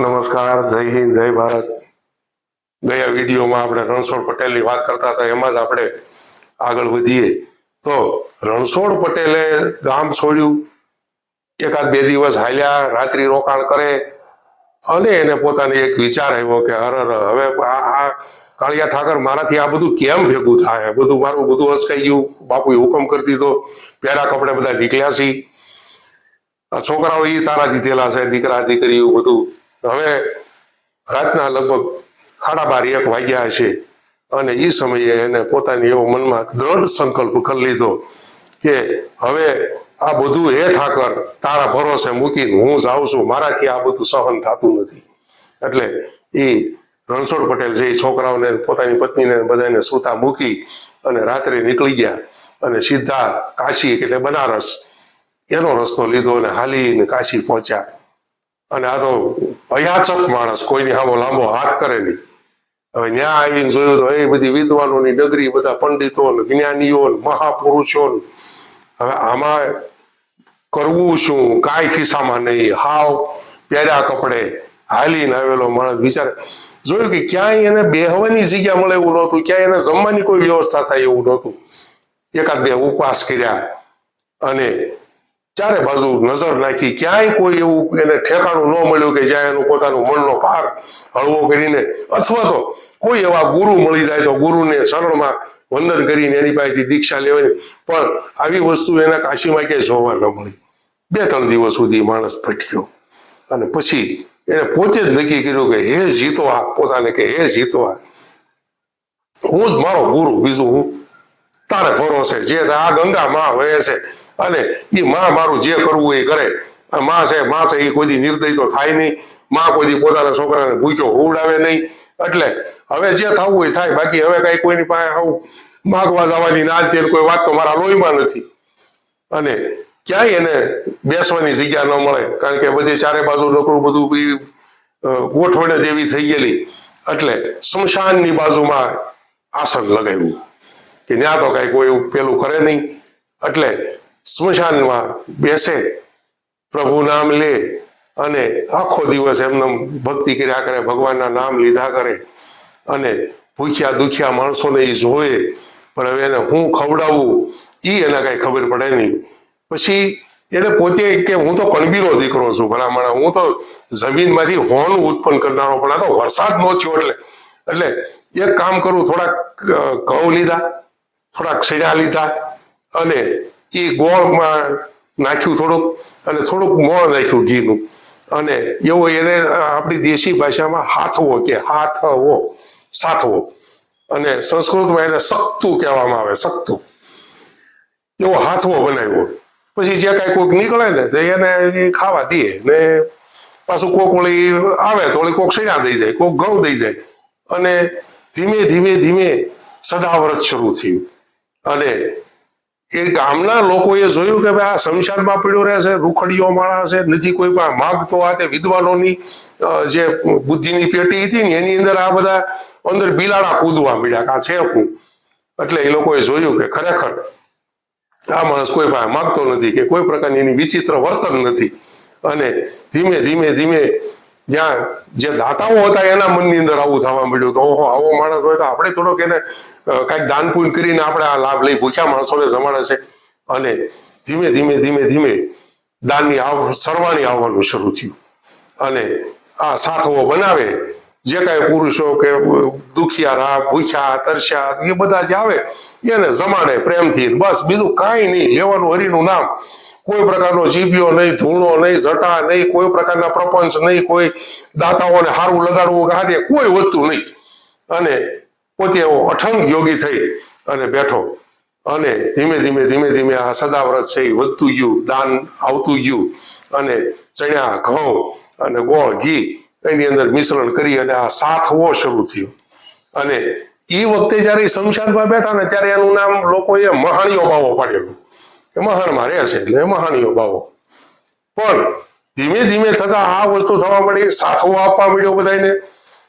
નમસ્કાર, જય હિન્દ, જય ભારત. ગયા વિડીયોમાં આપણે રણછોડ પટેલની વાત કરતા હતા, એમાં જ આપણે આગળ વધીએ. તો રણછોડ પટેલે ગામ છોડ્યું, એકાદ બે દિવસ હાલ્યા, રાત્રિ રોકાણ કરે, અને એને પોતાને એક વિચાર આવ્યો કે અરર હવે આ કાળિયા ઠાકર મારાથી આ બધું કેમ ભેગું થાય? બધું મારું બધું અસકાઈ ગયું. બાપુએ હુકમ કરી દીધો પહેરા કપડે બધા નીકળ્યા છે. છોકરાઓ એ તારા દીધેલા છે, દીકરા, દીકરીઓ બધું હવે રાતના લગભગ સાડા બાર, એક વાગ્યા હશે. અને એ સમયે એને પોતાની એવો મનમાં દ્રઢ સંકલ્પ કરી લીધો કે હવે આ બધું હે ઠાકર તારા ભરોસે મૂકીને હું જાઉં છું. મારાથી આ બધું સહન થતું નથી. એટલે એ રણછોડ પટેલ છે એ છોકરાઓને પોતાની પત્નીને બધાને સૂતા મૂકી અને રાત્રે નીકળી ગયા અને સીધા કાશી એટલે બનારસ એનો રસ્તો લીધો અને હાલીને કાશી પહોંચ્યા. અને આ તો અયાચક માણસ, કોઈની હામો લાંબો હાથ કરે નહીં. હવે ત્યાં આવીને જોયું તો, એ બધી વિદ્વાનોની નગરી બધા પંડિતો જ્ઞાનીઓ મહાપુરુષો હવે આમાં કરવું શું? કાંઈ ખિસ્સામાં નહીં. હાવ પહેર્યા કપડે હાલીને આવેલો માણસ વિચારે જોયું કે ક્યાંય એને બેહવાની જગ્યા મળે એવું નહોતું, ક્યાંય એને જમવાની કોઈ વ્યવસ્થા થાય એવું નહોતું. એકાદ બે ઉપવાસ કર્યા અને ચારે બાજુ નજર નાખી, ક્યાંય કોઈ એવું એને ઠેકાણું ન મળ્યું કે જ્યાં એનું પોતાનું મનનો ભાર હળવો કરીને અથવા તો કોઈ એવા ગુરુ મળી જાય તો ગુરુને શરણમાં વંદન કરીને એની પાસેથી દીક્ષા લેવાની. પણ આવી વસ્તુ એના કાશીમાં ક્યાંય જોવા ન મળી. બે, ત્રણ દિવસ સુધી માણસ ભટક્યો. અને પછી એને પોતે જ નક્કી કર્યું કે હે જીતવા, પોતાને કે હે જીતવા. હું જ મારો ગુરુ, બીજું હું? તારે ભરોસે, જે આ ગંગા માં વહે છે અને એ માં મારું જે કરવું એ કરે. માં છે માં છે એ કોઈ નિર્દય તો થાય નહીં. માં કોઈ પોતાના છોકરાને ભૂખ્યો હોવડાવે નહીં. એટલે હવે જે થવું હોય થાય. બાકી હવે કઈ કોઈની પાસે આવું માગવા જવાની ના તે કોઈ વાત તો મારા લોહીમાં નથી. અને ક્યાંય એને બેસવાની જગ્યા ન મળે. કારણ કે બધી ચારે બાજુ નોકરું બધું ગોઠવણ જ એવી થઈ ગયેલી. એટલે સ્મશાનની બાજુમાં આસન લગાવ્યું. કે ત્યાં તો કઈ કોઈ પેલું કરે નહીં. એટલે સ્મશાનમાં બેસે, પ્રભુ નામ લે અને આખો દિવસ એમને ભક્તિ કર્યા કરે, ભગવાનના નામ લીધા કરે અને ભૂખ્યા દુખ્યા માણસોને એ જોવે. પણ હવે એને હું ખવડાવું એ એને કાંઈ ખબર પડે નહીં. પછી એને પોતે કે હું તો કણબીરો દીકરો છું, ભલામણા. હું તો જમીનમાંથી હોનું ઉત્પન્ન કરનારો, પણ આ તો વરસાદ નો થયો એટલે. એટલે એક કામ કરું, થોડાક ઘઉં લીધા, થોડાક સીડા લીધા અને એ ગોળમાં નાખ્યું થોડુંક અને થોડુંક મોણ નાખ્યું ઘીનું. અને એવો એને આપણી દેશી ભાષામાં હાથવો કે હાથવો, સાથવો. અને સંસ્કૃતમાં એને સક્તું કહેવામાં આવે, સક્તું. એવો હાથવો બનાવ્યો. પછી જે કાંઈ કોઈક નીકળે ને, તો એને એ ખાવા દઈએ ને પાછું કોક વળી આવે તો વળી કોક શેણા દઈ જાય કોક ઘઉં દઈ જાય અને ધીમે ધીમે ધીમે સદાવ્રત શરૂ થયું. અને એ ગામના લોકોએ જોયું કે ભાઈ આ શમશાનમાં પીડ્યો રહેશે રૂખડીઓ માળા છે, નથી કોઈ પણ માગતો આ તે વિદ્વાનોની જે બુદ્ધિની પેટી હતી ને એની અંદર આ બધા અંદર બિલાડા કૂદવા મળ્યા કે આ છે હું? એટલે એ લોકોએ જોયું કે ખરેખર આ માણસ કોઈ પાસે માગતો નથી કે કોઈ પ્રકારની એની વિચિત્ર વર્તન નથી. અને ધીમે ધીમે ધીમે જ્યાં જે દાતાઓ હતા એના મનની અંદર આવું થવા મળ્યું કે ઓહો, આવો માણસ હોય તો આપણે થોડોક એને કાંઈક દાન કરીને આપણે આ લાભ લઈ ભૂખ્યા માણસોને જમાડે છે. અને ધીમે ધીમે ધીમે ધીમે દાનની આવ, સરવાણી આવવાનું શરૂ થયું. અને આ સાથવો બનાવે, જે કાંઈ પુરુષો કે દુખિયારા ભૂખ્યા, તરસ્યા એ બધા જે આવે, એને જમાડે પ્રેમથી. બસ બીજું કાંઈ નહીં. લેવાનું હરિનું નામ. કોઈ પ્રકારનો જીભ્યો નહીં, ધૂણો નહીં જટા નહીં, કોઈ પ્રકારના પ્રપંચ નહીં, કોઈ દાતાઓને હારું લગાડવું હાથે કોઈ વધતું નહીં. અને પોતે એવો અઠંગ યોગી થઈ અને બેઠો. અને ધીમે ધીમે ધીમે ધીમે આ સદાવ્રત છે, એ વધતું ગયું, દાન આવતું ગયું. અને ચણ્યા, ઘઉં અને ગોળ, ઘી એની અંદર મિશ્રણ કરી અને આ સાથવો શરૂ થયો. અને એ વખતે જયારે શમશાનમાં બેઠા ને ત્યારે એનું નામ લોકોએ મહાણીઓ બાવો પાડેલું. કે મહાણમાં રહે છે એટલે મહાણીઓ બાવો પણ ધીમે ધીમે થતા આ વસ્તુ થવા મળી સાથવો આપવા મળ્યો બધાને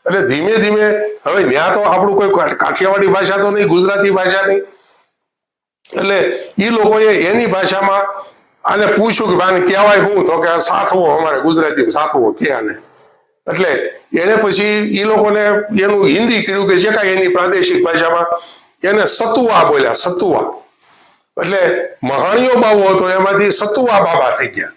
એટલે ધીમે ધીમે, હવે ત્યાં તો આપણું કોઈ કાઠિયાવાડી ભાષા તો નહીં, ગુજરાતી ભાષા નહીં. એટલે એ લોકોએ એની ભાષામાં આને પૂછ્યું કે ભાઈ કહેવાય હું? તો કે સાથવો અમારે ગુજરાતી સાથવો કે આને? એટલે એને પછી એ લોકોને એનું હિન્દી કર્યું કે જે કાંઈ એની પ્રાદેશિક ભાષામાં એને સતુવા બોલ્યા, સતુવા. એટલે મહાણીઓ બાવો હતો, એમાંથી સતુવા બાબા થઈ ગયા.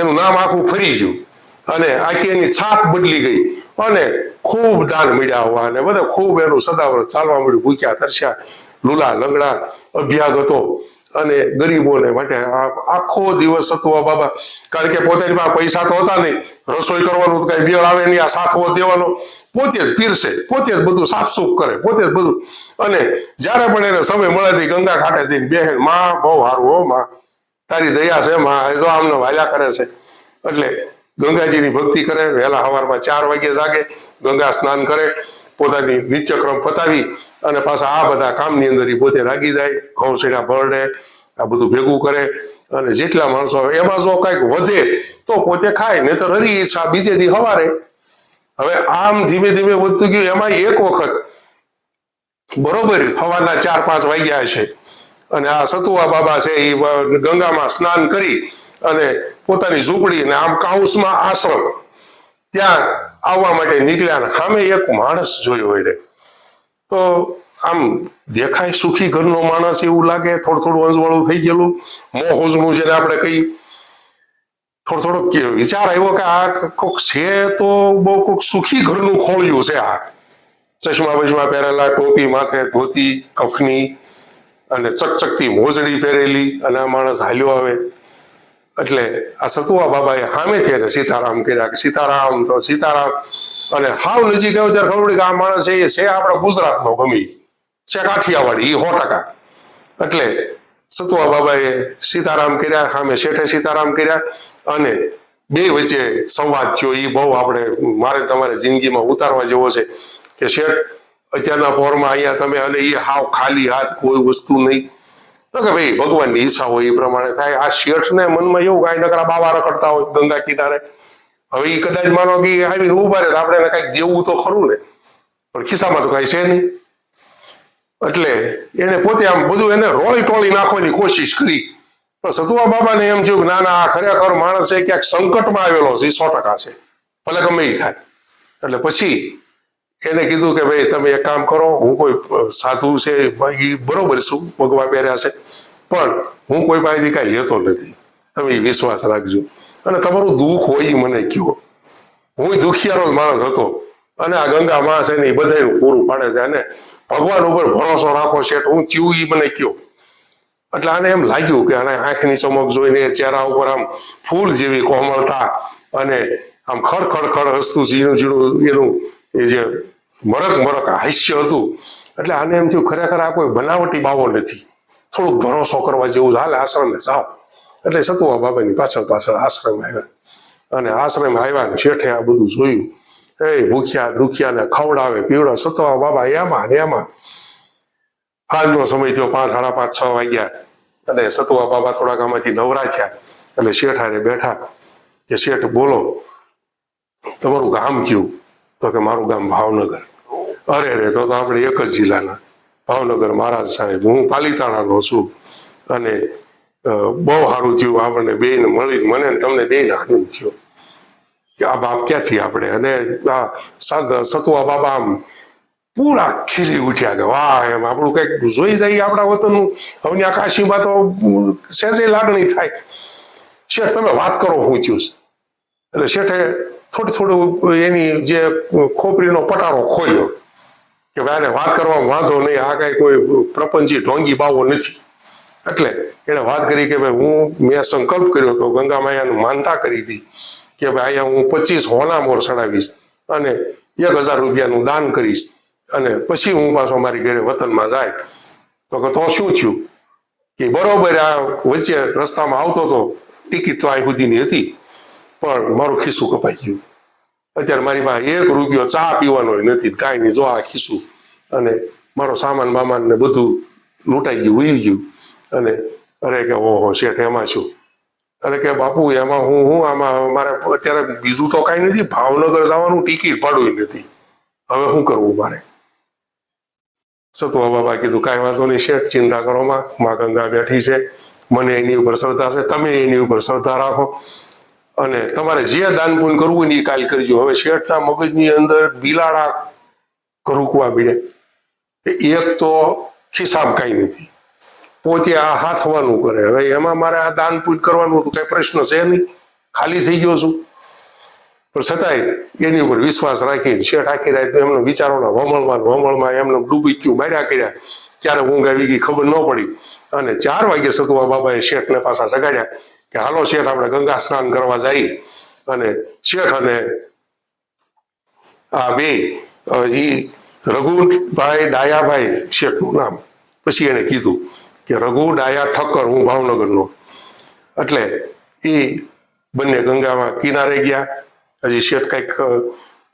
એનું નામ આખું ફરી ગયું. અને આખી એની છાપ બદલી ગઈ. અને ખૂબ દાન મળ્યા હોવા અને બધા ખૂબ એનું સદાવ્રત ચાલવા મળ્યું. ભૂખ્યા, તરસ્યા, લુલા, લંગડા અભ્યાગતો અને ગરીબોને માટે આ આખો દિવસ સતુવા બાબા. કારણ કે પોતાની પાસે પૈસા તો હતા નહીં. રસોઈ કરવાનું તો કઈ બેળ આવે નહીં, આ સાથવો દેવાનો. પોતે જ પીરસે, પોતે જ બધું સાફસૂફ કરે, પોતે જ બધું. અને જ્યારે પણ એને સમય મળે થી ગંગા ઘાટે જઈને બેહે માં, બહુ સારું હો, માં. તારી દયા છે, માં. તો આમને વાલ્યા કરે છે. એટલે ગંગાજીની ભક્તિ કરે, વહેલા સવારમાં ચાર વાગે જાગે, ગંગા સ્નાન કરે. પોતાની નિત્યક્રમ પતાવી અને પાછા આ બધા કામની અંદર એ પોતે લાગી જાય ઘઉંસેડા ભરડે આ બધું ભેગું કરે અને જેટલા માણસો આવે, એમાં જો કાંઈક વધે તો પોતે ખાય નહીં તો હરી ઈચ્છા બીજે દી હવારે. હવે આમ ધીમે ધીમે વધતું ગયું એમાં એક વખત બરોબર સવારના ચાર પાંચ વાગ્યા છે અને આ સતુવા બાબા છે એ ગંગામાં સ્નાન કરી અને પોતાની ઝૂંપડી ને આમ કાઉસમાં આશ્રમ ત્યાં આવવા માટે નીકળ્યા સામે એક માણસ જોયો એને. તો આમ દેખાય સુખી ઘરનો માણસ એવું લાગે, થોડું થોડું અંજવાળું થઈ ગયેલું. મોં જેને આપણે કહી થોડો થોડો વિચાર આવ્યો કે આ કોક છે તો બહુ કોક સુખી ઘરનું ખોળ્યું છે આ. ચશ્મા બચમા પહેરેલા, ટોપી માથે ધોતી, કફની અને ચકચકતી મોજડી પહેરેલી અને આ માણસ હાલ્યો આવે. એટલે આ સતુઆ બાબાએ સામેથી એને સીતારામ કર્યા કે સીતારામ તો સીતારામ. અને હાવ નજીક આવ્યો ત્યારે ખબર પડી કે આ માણસ એ છે આપણા ગુજરાતનો ગમી. છે કાઠિયાવાડી એ સો ટકા. એટલે સતુઆ બાબાએ સીતારામ કર્યા, સામે શેઠે સીતારામ કર્યા અને બે વચ્ચે સંવાદ થયો. એ બહુ આપણે મારે તમારે જિંદગીમાં ઉતારવા જેવો છે કે શેઠ, અત્યારના પોરમાં અહીંયા તમે અને એ હાવ ખાલી હાથ કોઈ વસ્તુ નહીં. તો કે ભાઈ, ભગવાનની ઈચ્છા હોય એ પ્રમાણે થાય. આ શેઠને મનમાં એવું કાંઈ નકરા બાવા રખડતા હોય, ગંગા કિનારે. હવે એ કદાચ માનો કે આવીને ઊભા રહે આપણે એને કાંઈક દેવું તો ખરું ને. પણ ખિસ્સામાં તો કાંઈ છે નહીં. એટલે એને પોતે આમ બધું એને રોળી ટોળી નાખવાની કોશિશ કરી. પણ સતુવા બાબાને એમ થયું ના ના, આ ખરેખર માણસ છે ક્યાંક સંકટમાં આવેલો છે સો ટકા છે. ભલે ગમે એ થાય. એટલે પછી એને કીધું કે ભાઈ, તમે એક કામ કરો, હું કોઈ સાધુ છે, એ બરોબર શું ભગવા પહેર્યા છે. પણ હું કોઈ પાસેથી કાંઈ લેતો નથી. તમે વિશ્વાસ રાખજો. અને તમારું દુઃખ હોય એ મને કયો હું દુખિયારો માણસ હતો. અને આ ગંગા માં છે ને એ બધાનું પૂરું પાડે છે. અને ભગવાન ઉપર ભરોસો રાખો શેઠ, હું ચીવું એ મને કયો એટલે આને એમ લાગ્યું કે આને આંખની ચમક જોઈને ચહેરા ઉપર આમ ફૂલ જેવી કોમળતા અને આમ ખડ ખડ ખડ હસતું, ઝીણું ઝીણું એનું એ જે મરક મરક હાસ્ય હતું. એટલે આને એમ થયું, ખરેખર આ કોઈ બનાવટી બાવો નથી. થોડુંક ભરોસો કરવા જેવું હાલ આશ્રમે જાઓ. એટલે સતુવા બાબાની પાછળ પાછળ આશ્રમ આવ્યા. અને આશ્રમ આવ્યા ને શેઠે આ બધું જોયું. એ ભૂખ્યા, દુખ્યાને ખવડાવે, પીવડાવે. સતવા બાબા એમાં ને એમાં આજનો સમય થયો પાંચ, સાડા પાંચ, છ વાગ્યા. અને સતુવા બાબા થોડાક આમાંથી નવરા થયા એટલે શેઠારે બેઠા. કે શેઠ, બોલો, તમારું ગામ કયું? તો કે મારું ગામ ભાવનગર. અરે રે, તો આપણે એક જ જિલ્લાના. ભાવનગર મહારાજ સાહેબ, હું પાલીતાણાનો છું. અને બહુ સારું થયું આપણને બેને મળી, મને તમને બેને આનંદ થયો. કે આ બાપ ક્યાંથી આપણે? અને આ સતુવા બાબા આમ પૂરા ખીલી ઉઠ્યા કે વાહ, એમ આપણું કંઈક જોઈ જાય આપણા વતનનું. હવે આકાશીમાં તો સહેજે લાગણી થાય. શેઠ, તમે વાત કરો, હું થયું એટલે શેઠે થોડું થોડું એની જે ખોપરીનો પટારો ખોલ્યો. કે ભાઈ આને વાત કરવામાં વાંધો નહીં, આ કાંઈ કોઈ પ્રપંચી ઢોંગી બાવો નથી. એટલે એણે વાત કરી કે ભાઈ હું, મેં સંકલ્પ કર્યો હતો, ગંગા માયાનું માનતા કરી હતી કે ભાઈ અહીંયા હું પચીસ હોના મોર ચડાવીશ અને એક હજાર રૂપિયાનું દાન કરીશ અને પછી હું પાછો મારી ઘરે વતનમાં જાય. તો કે તો શું થયું? કે બરોબર આ વચ્ચે રસ્તામાં આવતો હતો ટિકિટ તો આ સુધીની હતી. પણ મારું ખિસ્સું કપાઈ ગયું. અત્યારે મારી પાસે એક રૂપિયો ચા પીવાનો નથી, કાંઈ નહીં. જો આ ખિસ્સું અને મારો સામાન બામાન ને બધું લૂંટાઈ ગયું ઉઈ ગયું. અને અરે કે ઓહો, શેઠ, એમાં છું અરે કે બાપુ, એમાં હું હું આમાં, મારે અત્યારે બીજું તો કાંઈ નથી. ભાવનગર જવાનું ટિકિટ પાડવું નથી. હવે શું કરવું મારે? સતવા બાબા કીધું, કાંઈ વાંધો નહીં શેઠ, ચિંતા કરો માં. માં ગંગા બેઠી છે. મને એની ઉપર શ્રદ્ધા છે. તમે એની ઉપર શ્રદ્ધા રાખો. અને તમારે જે દાન પૂન કરવું ને એ કાલ કરજો. હવે શેઠના મગજની અંદર બિલાડા કરુકવા મળે એક તો ખિસ્સામાં કાંઈ નથી. પોતે આ હાથવાનું કરે. હવે એમાં મારે આ દાન પૂન કરવાનું હતું કઈ પ્રશ્ન છે નહીં. ખાલી થઈ ગયો છું. પણ છતાંય એની ઉપર વિશ્વાસ રાખીને શેઠ આખી રાત એમને વિચારોના વમળમાં વમળમાં એમને ગયું, માર્યા કર્યા. ક્યારે ઊંઘ આવી ગઈ ખબર ન પડી. અને ચાર વાગે સતુવા બાબાએ શેઠને પાછા જગાડ્યા. કે હાલો શેઠ, આપણે ગંગા સ્નાન કરવા જઈએ અને શેઠ અને આ બે એ રઘુભાઈ ડાયાભાઈ શેઠનું નામ. પછી એને કીધું કે રઘુ ડાયા ઠક્કર, હું ભાવનગરનો. એટલે એ બંને ગંગામાં કિનારે ગયા. હજી શેઠ કંઈક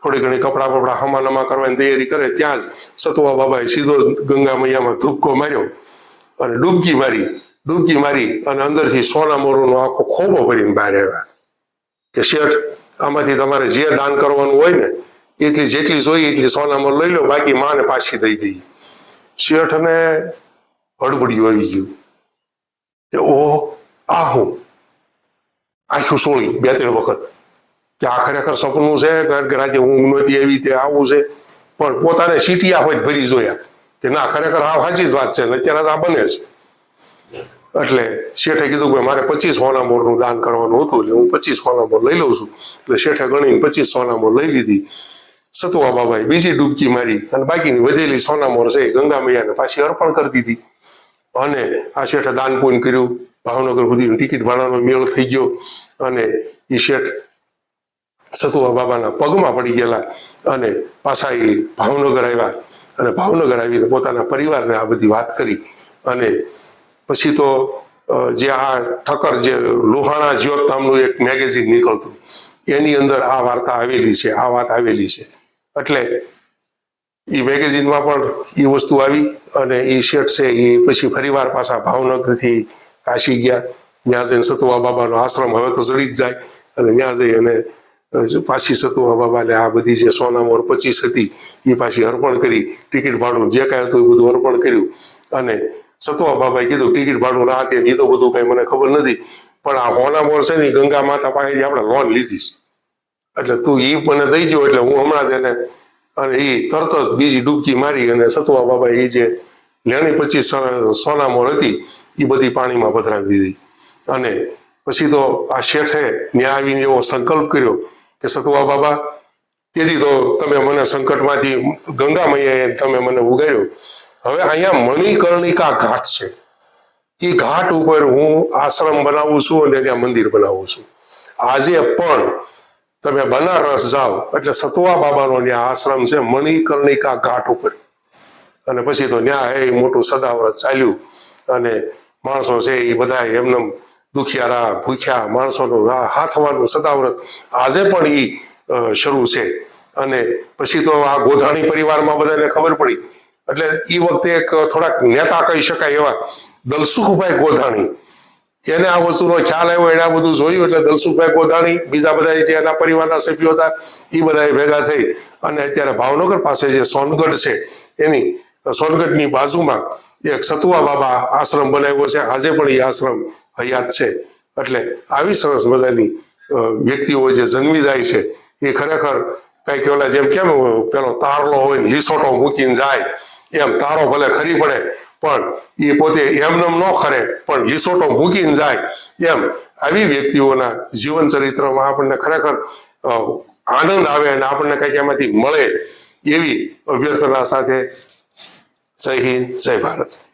થોડી ઘણી કપડાં બપડા હમાનમા કરવાની તૈયારી કરે, ત્યાં જ સતુવા બાબાએ સીધો ગંગા મૈયામાં ધૂપકો માર્યો અને ડૂબકી મારી. ડૂબકી મારી અને અંદરથી સોના મોરુનો આખો ખોબો ભરીને બહાર આવ્યા. કે શેઠ, આમાંથી તમારે જે દાન કરવાનું હોય ને, એટલી જેટલી જોઈએ એટલી સોનામાં લઈ લો, બાકી માને પાછી દઈ દઈએ. શેઠને હડબડિયું આવી ગયું. કે ઓહો, આ હું? આખું સોળી, બે ત્રણ વખત. કે આ ખરેખર સપનું છે, કારણ કે રાતે ઊંઘ નહોતી એવી તે આવું છે. પણ પોતાને સીટી જ ભરી જોયા. કે ના, ખરેખર આ સાચી જ વાત છે અત્યારે આ બને છે એટલે શેઠે કીધું કે મારે પચીસ સોના મોરનું દાન કરવાનું હતું એટલે હું પચીસ સોનામોર લઈ લઉં છું. એટલે શેઠે ગણીને પચીસ સોનામોર લઈ લીધી. સતવા બાબાએ બીજી ડૂબકી મારી અને બાકીની વધેલી સોનામોર છે એ ગંગા મૈયાને પાછી અર્પણ કરી દીધી. અને આ શેઠે દાન પૂન કર્યું. ભાવનગર સુધી ટિકિટ ભાડાનો મેળ થઈ ગયો અને એ શેઠ સતુવા બાબાના પગમાં પડી ગયેલા અને પાછા એ ભાવનગર આવ્યા. અને ભાવનગર આવીને પોતાના પરિવારને આ બધી વાત કરી અને પછી તો જે આ ઠક્કર જે લોહાણા જ્યોત નામનું એક મેગેઝિન નીકળતું, એની અંદર આ વાર્તા આવેલી છે, આ વાત આવેલી છે. એટલે એ મેગેઝિનમાં પણ એ વસ્તુ આવી અને એ શેઠ છે એ પછી ફરીવાર પાછા ભાવનગરથી કાશી ગયા. ત્યાં જઈને સતુવા બાબાનો આશ્રમ હવે તો ચડી જ જાય અને ત્યાં જઈ અને પાછી સતુવા બાબાને આ બધી જે સોનામોર પચીસ હતી એ પાછી અર્પણ કરી, ટિકિટ ભાડું જે કાંઈ હતું એ બધું અર્પણ કર્યું અને સતુવા બાબાએ કીધું, ટિકિટ ભાડું ના તે એ તો બધું કઈ મને ખબર નથી. પણ આ હોનામોર છે ને ગંગા માતા પાસેથી આપણે લોન લીધી છે. એટલે તું એ મને દઈ ગયો એટલે હું હમણાં તેને અને એ તરત જ બીજી ડૂબકી મારી અને સતવા બાબા એ જે લેણી પચીસ સોનામોર હતી એ બધી પાણીમાં પધરાવી દીધી. અને પછી તો આ શેઠે ન્યા આવીને એવો સંકલ્પ કર્યો કે, સતવા બાબા, તેથી તો તમે મને સંકટમાંથી ગંગા મૈયાએ તમે મને ઉગાર્યો. હવે અહીંયા મણિકર્ણિકા ઘાટ છે. એ ઘાટ ઉપર હું આશ્રમ બનાવું છું અને ત્યાં મંદિર બનાવું છું. આજે પણ તમે બનારસ જાઓ, એટલે સતવા બાબાનો ત્યાં આશ્રમ છે, મણિકર્ણિકા ઘાટ ઉપર. અને પછી તો ત્યાં એ મોટું સદાવ્રત ચાલ્યું અને માણસો છે એ બધા એમને દુખિયારા, ભૂખ્યા માણસોનું રાહ હાથવાનું સદાવ્રત આજે પણ એ શરૂ છે. અને પછી તો આ ગોધાણી પરિવારમાં બધાને ખબર પડી એટલે એ વખતે એક થોડાક નેતા કહી શકાય એવા દલસુખભાઈ ગોધાણી. એને આ વસ્તુનો ખ્યાલ આવ્યો, એને આ બધું જોયું એટલે દલસુખભાઈ ગોધાણી, બીજા બધા જે એના પરિવારના સભ્યો હતા એ બધા ભેગા થઈ અને અત્યારે ભાવનગર પાસે જે સોનગઢ છે, એની સોનગઢની બાજુમાં એક સતુવા બાબા આશ્રમ બનાવ્યો છે. આજે પણ એ આશ્રમ હયાત છે. એટલે આવી સરસ મજાની વ્યક્તિઓ જે જન્મી જાય છે, એ ખરેખર કંઈક ઓલા જેમ કેમ, પેલો તારલો હોય લીસોટો મૂકીને જાય એમ તારો ભલે ખરી પડે, પણ એ પોતે એમનેમ ન ખરે, પણ લીસોટો મૂકીને જાય એમ આવી વ્યક્તિઓના જીવન ચરિત્રમાં આપણને ખરેખર આનંદ આવે અને આપણને કંઈક એમાંથી મળે એવી અભ્યર્થના સાથે જય હિન્દ, જય ભારત.